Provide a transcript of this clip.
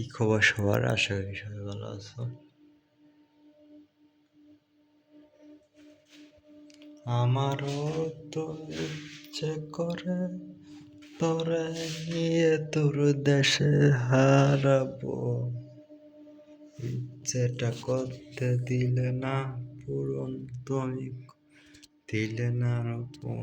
কি খবর সবার? আশা করি সবাই ভালো আছো। আমারও তো ইচ্ছে করে তোরে নিয়ে তোর দেশে হারাবো। ইচ্ছেটা করতে দিলে না, পূরণ তুমি দিলে না রকম